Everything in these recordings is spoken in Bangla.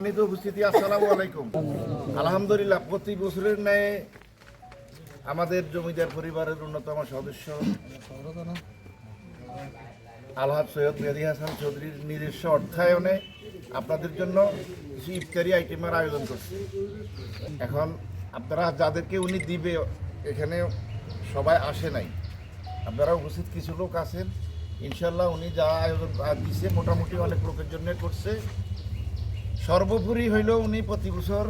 সম্মানিত উপস্থিতি, আসসালামু আলাইকুম। আলহামদুলিল্লাহ, প্রতি বছরের ন্যায় আমাদের জমিদার পরিবারের অন্যতম সদস্য আলহাজ সৈয়দ মেহেদি হাসান চৌধুরীর নিজস্ব অর্থায়নে আপনাদের জন্য কিছু ইফতারি আইটেমের আয়োজন করছে। এখন আপনারা যাদেরকে উনি দিবে, এখানে সবাই আসে নাই। আপনারা উপস্থিত কিছু লোক আছেন। ইনশাল্লাহ উনি যা আয়োজন দিছে, মোটামুটি অনেক লোকের জন্য করছে। সর্বোপরি হইল উনি প্রতি বছর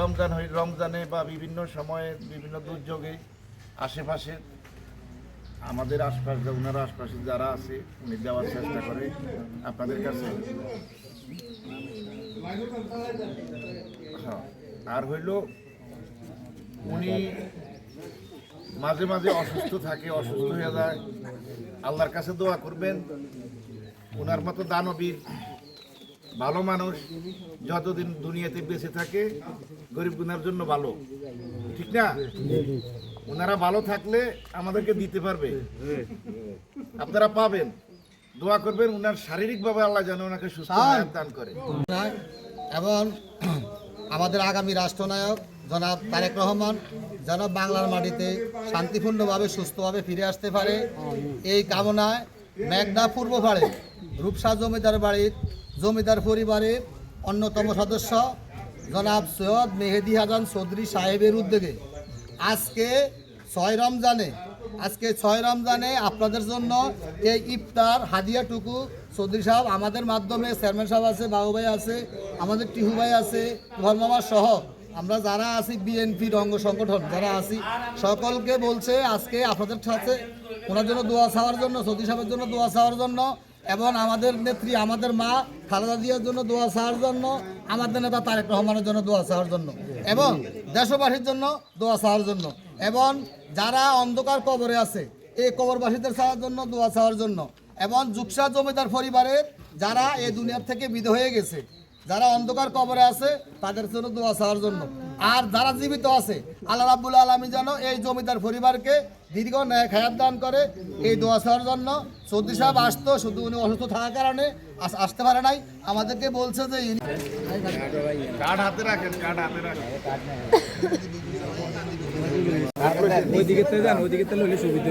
রমজান হই, রমজানে বা বিভিন্ন সময়ে বিভিন্ন দুর্যোগে আশেপাশে আমাদের আশপাশ ওনার আশপাশে যারা আছে, উনি দেওয়ার চেষ্টা করে আপনাদের কাছে। হ্যাঁ আর হইল উনি মাঝে মাঝে অসুস্থ থাকে, অসুস্থ হয়ে যায়। আল্লাহর কাছে দোয়া করবেন। ওনার মতো দানবীর ভালো মানুষ যতদিন দুনিয়াতে বেঁচে থাকে গরিব গুনার জন্য ভালো। ঠিক না? ওনারা ভালো থাকলে আমাদেরকে দিতে পারবে। আপনারা পাবেন। দোয়া করবেন ওনার শারীরিকভাবে আল্লাহ যেন ওনাকে সুস্থ দান করে। এবং আমাদের আগামী রাষ্ট্রনায়ক জনাব তারেক রহমান যেন বাংলার মাটিতে শান্তিপূর্ণভাবে সুস্থভাবে ফিরে আসতে পারে। এই কামনায় মেঘনা পূর্ব পাড়ে রূপসা জমিদার বাড়ির জমিদার পরিবারের অন্যতম সদস্য জনাব সৈয়দ মেহেদি হাসান চৌধুরী সাহেবের উদ্যোগে। আজকে ছয় রমজানে, আজকে ছয় রমজানে আপনাদের জন্য এই ইফতার হাদিয়াটুকু চৌধুরী সাহেব আমাদের মাধ্যমে, চেয়ারম্যান সাহেব আছে, বাবু ভাই আছে, আমাদের টিহু ভাই আছে ধর্মমা সহ আমরা যারা আছি বিএনপির অঙ্গ সংগঠন, যারা আছি, সকলকে বলছে আজকে আপনাদের সাথে ওনার জন্য দোয়া চাওয়ার জন্য, চৌধুরী সাহেবের জন্য দোয়া চাওয়ার জন্য এবং আমাদের নেত্রী, আমাদের মা খালেদা জিয়ার জন্য দোয়া চাওয়ার জন্য আমাদের নেতা তারেক রহমানের জন্য দোয়া চাওয়ার জন্য। এবং দেশবাসীর জন্য দোয়া চাওয়ার জন্য। এবং যারা অন্ধকার কবরে আছে, এই কবরবাসীদের চাওয়ার জন্য দোয়া চাওয়ার জন্য। এবং জুকসা জমিদার পরিবারের যারা এই দুনিয়ার থেকে বিধ হয়ে গেছে, যারা অন্ধকার কবরে আছে, তাদের জন্য দোয়া চাওয়ার জন্য। আর যারা জীবিত আছে আল্লাহ রাব্বুল আলমী যেন এই জমিদার পরিবারকে দীর্ঘ ন্যায় খায়াত দান করে এই দোয়া জন্য সৌদি সাহেব আসতো শুধু উনি অসুস্থ থাকার কারণে আসতে পারে নাই। আমাদেরকে বলছে যে কার্ড হাতে রাখেন কার্ড হাতে রাখেন। ওইদিকে যান ওইদিকে সুবিধা